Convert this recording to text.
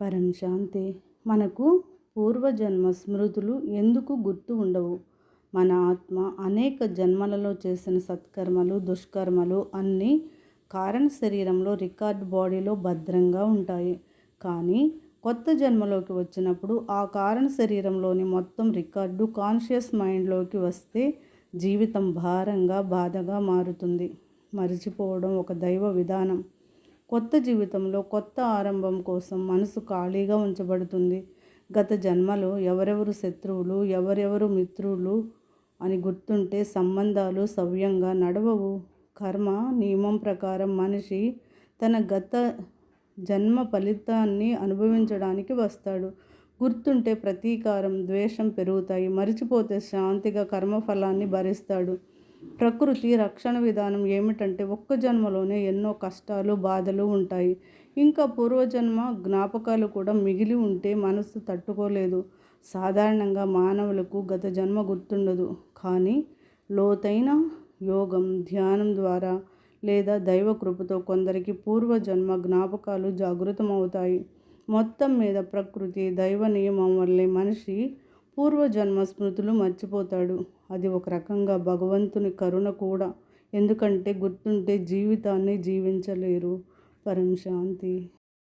పరం శాంతి. మనకు పూర్వజన్మ స్మృతులు ఎందుకు గుర్తు ఉండవు? మన ఆత్మ అనేక జన్మలలో చేసిన సత్కర్మలు దుష్కర్మలు అన్నీ కారణ శరీరంలో రికార్డ్ బాడీలో భద్రంగా ఉంటాయి. కానీ కొత్త జన్మలోకి వచ్చినప్పుడు ఆ కారణ శరీరంలోని మొత్తం రికార్డు కాన్షియస్ మైండ్లోకి వస్తే జీవితం భారంగా బాధగా మారుతుంది. మరిచిపోవడం ఒక దైవ విధానం. కొత్త జీవితంలో కొత్త ఆరంభం కోసం మనసు ఖాళీగా ఉంచబడుతుంది. గత జన్మలో ఎవరెవరు శత్రువులు ఎవరెవరు మిత్రులు అని గుర్తుంటే సంబంధాలు సవ్యంగా నడవవు. కర్మ నియమం ప్రకారం మనిషి తన గత జన్మ ఫలితాన్ని అనుభవించడానికి వస్తాడు. గుర్తుంటే ప్రతీకారం ద్వేషం పెరుగుతాయి. మరిచిపోతే శాంతిగా కర్మఫలాన్ని భరిస్తాడు. ప్రకృతి రక్షణ విధానం ఏమిటంటే ఒక్క జన్మలోనే ఎన్నో కష్టాలు బాధలు ఉంటాయి. ఇంకా పూర్వజన్మ జ్ఞాపకాలు కూడా మిగిలి ఉంటే మనసు తట్టుకోలేదు. సాధారణంగా మానవులకు గత జన్మ గుర్తుండదు. కానీ లోతైన యోగం ధ్యానం ద్వారా లేదా దైవ కృపతో కొందరికి పూర్వజన్మ జ్ఞాపకాలు జాగృతమవుతాయి. మొత్తం మీద ప్రకృతి దైవ నియమం వల్లే మనిషి పూర్వజన్మ స్మృతులు మర్చిపోతాడు. అది ఒక రకంగా భగవంతుని కరుణ కూడా. ఎందుకంటే గుర్తుంటే జీవితాన్ని జీవించలేరు. పరం శాంతి.